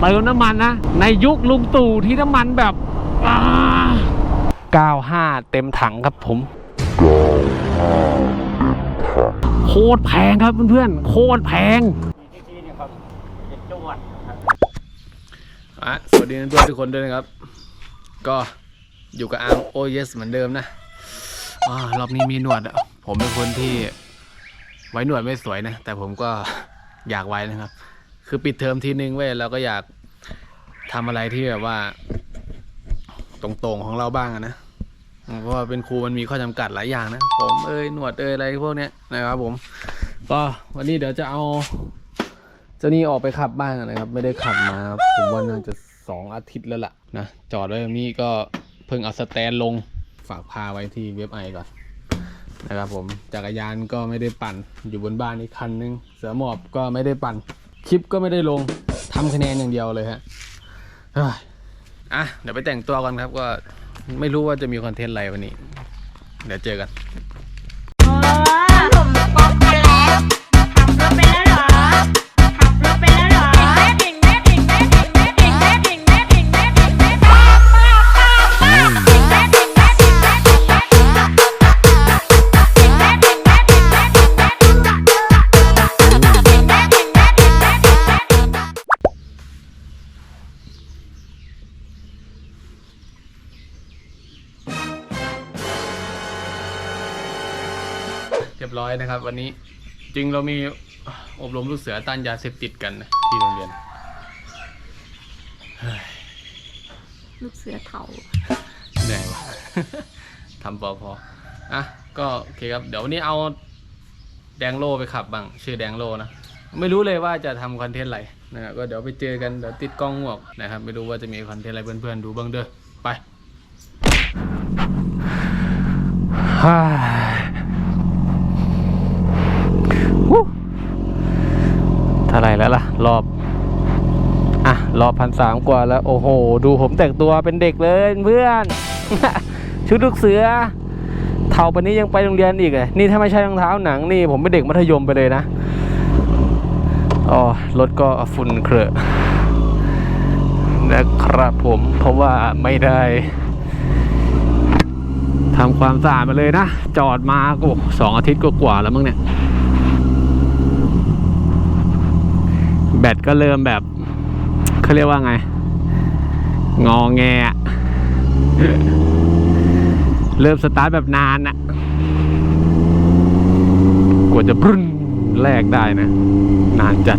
เติมน้ำมันนะ ในยุคลุงตู่ที่น้ำมันแบบ95 เต็มถังครับผมโคตรแพงครับเพื่อนๆโคตรแพงสวัสดีเพื่อนทุกคนด้วยนะครับ ก็อยู่กับอาร์มโอเยสเหมือนเดิมนะอรอบนี้มีหนวดผมเป็นคนที่ไว้หนวดไม่สวยนะ แต่ผมก็อยากไว้นะครับ คือปิดเทอมทีนึงเว้ยเราก็อยากทำอะไรที่แบบว่า ตรงๆของเราบ้างนะเพราะว่าเป็นครูมันมีข้อจำกัดหลายอย่างนะผมเอ้ยหนวดเอ้ยอะไรพวกเนี้ยนะครับผม ก็วันนี้เดี๋ยวจะเอาเจ้านี่ออกไปขับบ้างนะครับ ไม่ได้ขับมา ผมว่าน่าจะสองอาทิตย์แล้วล่ะนะจอดไว้แบบนี้ก็เพิ่งเอาสแตนลงฝากพาไว้ที่เว็บไอก่อนนะครับผมจักรยานก็ไม่ได้ปั่นอยู่บนบ้านอีกคันนึง เสือหมอบก็ไม่ได้ปั่น คลิปก็ไม่ได้ลงทำคะแนนอย่างเดียวเลยฮะอะเดี๋ยวไปแต่งตัวก่อนครับก็ไม่รู้ว่าจะมีคอนเทนต์อะไรวันนี้ เดี๋ยวเจอกันอ อยนะครับ วันนี้จริงเรามีอบรมลูกเสือต้านยาเสพติดกันนะที่โรงเรียนลูกเสือเถาเหนื่อยวะทำพอพออะก็โอเคครับ เดี๋ยววันนี้เอาแดงโลไปขับบ้าง ชื่อแดงโลนะ ไม่รู้เลยว่าจะทำคอนเทนต์อะไรนะครับก็เดี๋ยวไปเจอกันเดี๋ยวติดกล้องหมวกนะครับ ไม่รู้ว่าจะมีคอนเทนต์อะไรเพื่อนๆดูบ้างเด้อไป เท่าไรแล้วล่ะ รอบ อะ รอบพันสามกว่าแล้ว โอ้โห ดูผมแต่งตัวเป็นเด็กเลยเพื่อน ชุดลูกเสือ เท่าปานนี้ยังไปโรงเรียนอีกเลยนี่ถ้าไม่ใช่รองเท้าหนังนี่ ผมเป็นเด็กมัธยมไปเลยนะ อ๋อ รถก็ฝุ่นเครอะนะครับผมเพราะว่าไม่ได้ทำความสะอาดมาเลยนะ จอดมาก็สองอาทิตย์กว่าแล้วมั้งเนี่ย แบตก็เริ่มแบบเขาเรียกว่าไง งอแงเริ่มสตาร์ทแบบนานอะกว่าจะบรึ้นแรกได้นะ นานจัด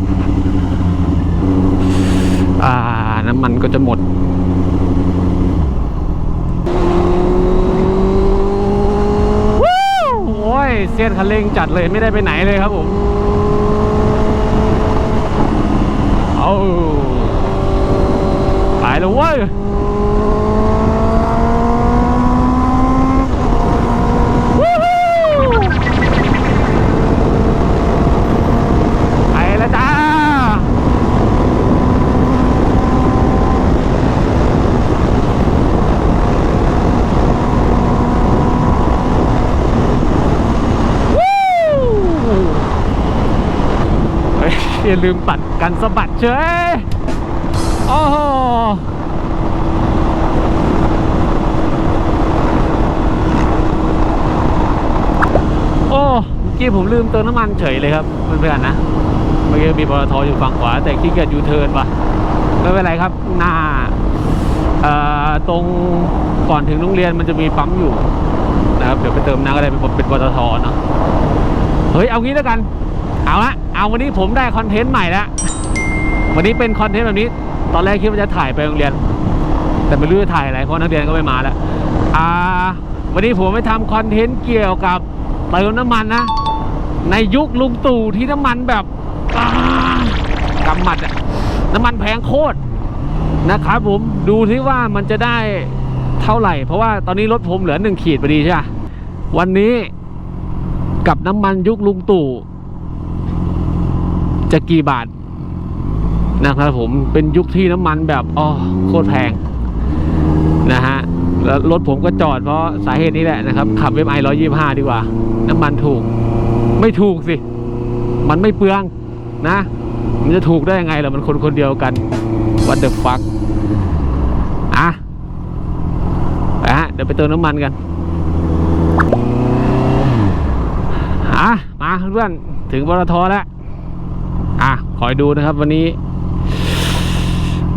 อ่า น้ำมันก็จะหมดโอ้ยเสียนคันเร่งจัดเลยไม่ได้ไปไหนเลยครับผม เอาไปแล้วเว้ยวู้ฮู้ไปแล้วจ้าวู้เฮ้ยอย่าลืมปัด กันสะบัดเชยโอ้โหโอ้เมื่อกี้ผมลืมเติมน้ำมันเฉยเลยครับเพื่อนๆนะ เมื่อกี้มีปตทอยู่ฝั่งขวา แต่ขี้เกียจยูเทิร์นว่ะไม่เป็นไรครับ หน้าตรงก่อนถึงโรงเรียนมันจะมีปั๊มอยู่นะครับ เดี๋ยวไปเติมน้ำก็ได้เป็นเป็นปตทเนาะเฮ้ยเอางี้แล้วกัน เอาละ เอาวันนี้ผมได้คอนเทนต์ใหม่แล้ววันนี้เป็นคอนเทนต์แบบนี้ ตอนแรกคิดว่าจะถ่ายไปโรงเรียน แต่ไม่รู้จะถ่ายอะไรเพราะนักเรียนก็ไม่มาแล้วอ่าวันนี้ผมไปทำคอนเทนต์เกี่ยวกับเติมน้ำมันนะ ในยุคลุงตู่ที่น้ำมันแบบอ่ากำมัดอะน้ำมันแพงโคตรนะครับผมดูที่ว่ามันจะได้เท่าไหร่ เพราะว่าตอนนี้รถผมเหลือหนึ่งขีดพอดีใช่ไหมวันนี้กับน้ำมันยุคลุงตู่ จะกี่บาทนะครับผมเป็นยุคที่น้ำมันแบบอ๋อโคตรแพงนะฮะแล้วรถผมก็จอดเพราะสาเหตุนี้แหละนะครับ ขับเว็บไอร้อยี่ห้าดีกว่า น้ำมันถูก ไม่ถูกสิ มันไม่เปลืองนะ มันจะถูกได้ยังไงล่ะมันคนคนเดียวกัน what the fuck อะไปฮะเดี๋ยวไปเติมน้ำมันกันอะมาเพื่อนถึงปตทแล้ว คอยดูนะครับวันนี้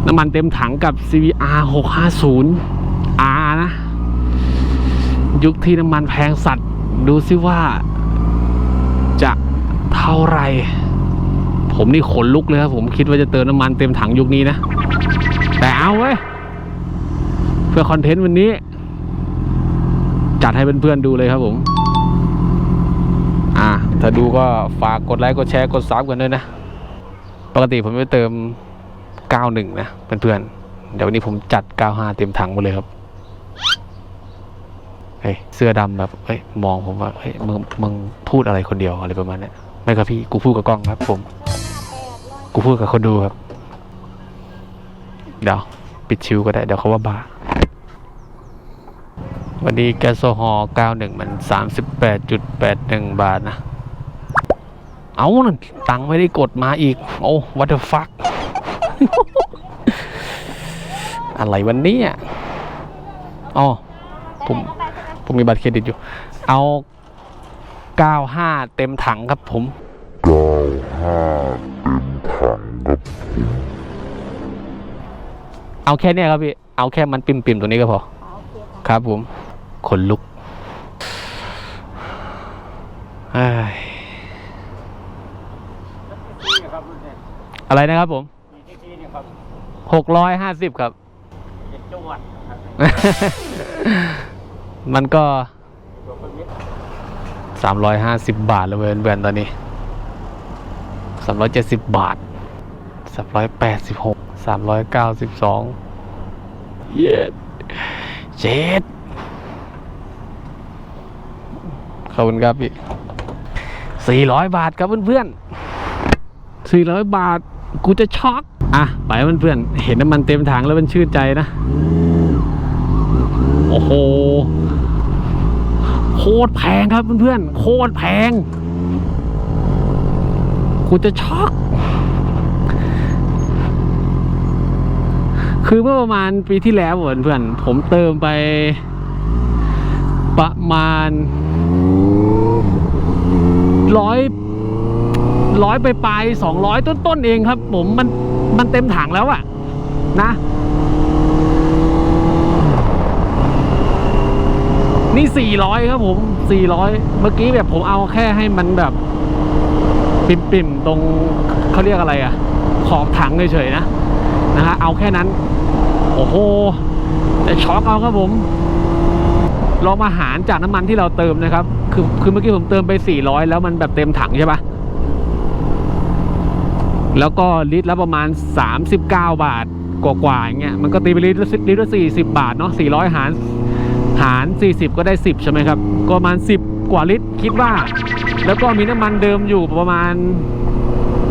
น้ำมันเต็มถังกับ CVR 650 R นะ ยุคที่น้ำมันแพงสัตว์ ดูซิว่า จะเท่าไหรผมนี่ขนลุกเลยครับผมคิดว่าจะเติมน้ำมันเต็มถังยุคนี้นะ แต่เอาเว้ย เพื่อคอนเทนต์วันนี้ จัดให้เพื่อนๆดูเลยครับผม อ่า ถ้าดูก็ฝากกดไลค์ กดแชร์ กดซับกันด้วยนะ ปกติผมจะเติม 91 นะเพื่อนๆ เดี๋ยววันนี้ผมจัด 95 เต็มถังหมดเลยครับ เฮ้ยเสื้อดำแบบเฮ้ยมองผมว่าเฮ้ยมึงมึงพูดอะไรคนเดียวอะไรประมาณนี้ไม่ครับพี่กูพูดกับกล้องครับ ผม กูพูดกับคนดูครับ เดี๋ยวปิดชิวก็ได้เดี๋ยวเขาว่าบ้าวันนี้แก๊สโซฮอล์91 มัน 38.81 บาทนะ เอานั่นตังค์ไม่ได้กดมาอีก โอ้ what the fuck อะไรวันนี้อะอ๋อผมผมมีบัตรเครดิตอยู่ เอา95เต็มถังครับผมเอาแค่นี้ครับพี่ เอาแค่มันปิ่มๆ ตัวนี้ก็พอ ครับผมขนลุกเอ้ยอะไรนะครับผมหกร้อยห้าสิบครับมันก็สามร้อยห้าสิบบาทแล้วเว้ยเพื่อนๆตอนนี้สามร้อยเจ็ดสิบบาทสามร้อยแปดสิบหกสามร้อยเก้าสิบสองเย็ดเจ็ดขอบคุณครับพี่สี่ร้อยบาทครับเพื่อนๆสี่ร้อยบาท กูจะช็อกอะไปเพื่อนๆเห็นน้ำมันเต็มถังแล้วมันชื่นใจนะ โอ้โห โคตรแพงครับเพื่อนๆโคตรแพง กูจะช็อก คือเมื่อประมาณปีที่แล้วเหมือนเพื่อนผมเติมไป ประมาณร้อย ร้อยไปปลายสองร้อยต้นๆเองครับ ผมมันมันเต็มถังแล้วอะนะ นี่สี่ร้อยครับผมสี่ร้อยเมื่อกี้แบบผมเอาแค่ให้มันแบบปิ่มๆตรงเขาเรียกอะไรอะขอบถังเฉยๆนะนะฮะเอาแค่นั้น โอ้โหแต่ช็อกเอาครับผมลองมาหารจากน้ำมันที่เราเติมนะครับ คือคือเมื่อกี้ผมเติมไป 400 แล้วมันแบบเต็มถังใช่ปะ แล้วก็ลิตรละประมาณ 39 บาทกว่าๆอย่างเงี้ยมันก็ตีไปลิตรละลิตรละ40 บาทเนาะ400 หาร หาร 40 ก็ได้ 10 ใช่ไหมครับ ก็ประมาณ 10 กว่าลิตรคิดว่า แล้วก็มีน้ำมันเดิมอยู่ประมาณ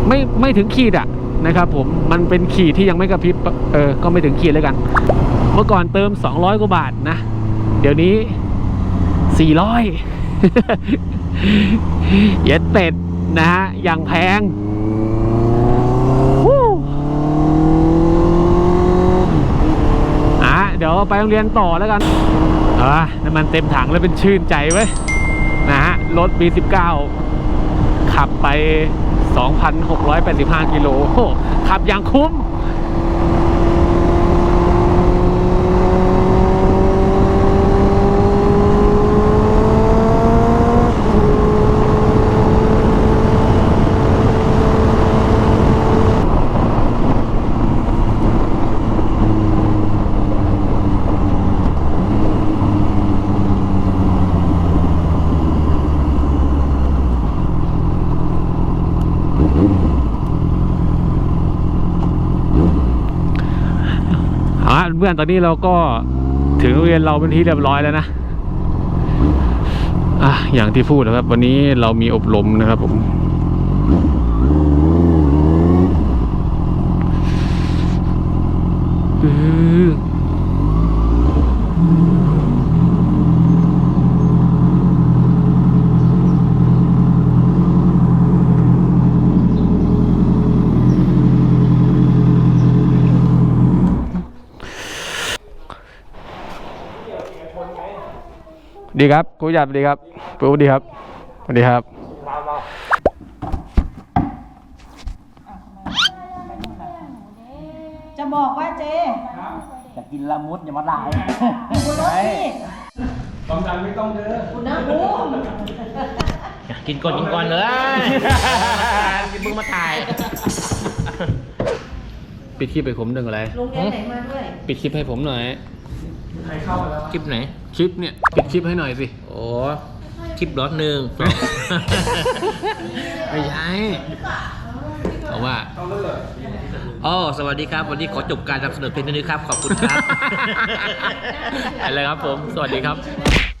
ไม่ไม่ถึงขีดอะนะครับผมมันเป็นขีดที่ยังไม่กระพริบเออก็ไม่ถึงขีดแล้วกัน เมื่อก่อนเติม 200 กว่าบาทนะ เดี๋ยวนี้ 400เย็ดเป็ดนะฮะอย่างแพงวู้อะ เดี๋ยว ไปโรงเรียนต่อแล้วกันอ่าน้ำมันเต็มถังแล้วเป็นชื่นใจเว้ยนะฮะ รถ B19 ขับไป 2,685 กิโลขับอย่างคุ้ม พื่อนตอนนี้เราก็ถึงโรงเรียนเราเป็นที่เรียบร้อยแล้วนะอะอย่างที่พูดนะครับ วันนี้เรามีอบรมนะครับผม อือ ดีครับครูหยัดสวัสดีครับปูดีครับสวัสดีครับจะบอกว่าเจจะกินละมุดอย่ามาด่าคุณรถนี่ความดันไม่ต้องเด้อคุณน้ำภูมิกินก่อนกินก่อนเลยกินมึงมาถ่าย ปิดคลิปให้ผมหนึ่งอะไรโรงเรียนไหนมาด้วย ปิดคลิปให้ผมหน่อย คลิปไหน คลิปเนี่ยปิดคลิปให้หน่อยสิโอ้คลิปร้อนหนึ่งสองไม่ใช่เพราะว่าอ๋อสวัสดีครับ วันนี้ขอจบการนำเสนอเพลงเท่านี้ครับ ขอบคุณครับ อะไรครับผม สวัสดีครับ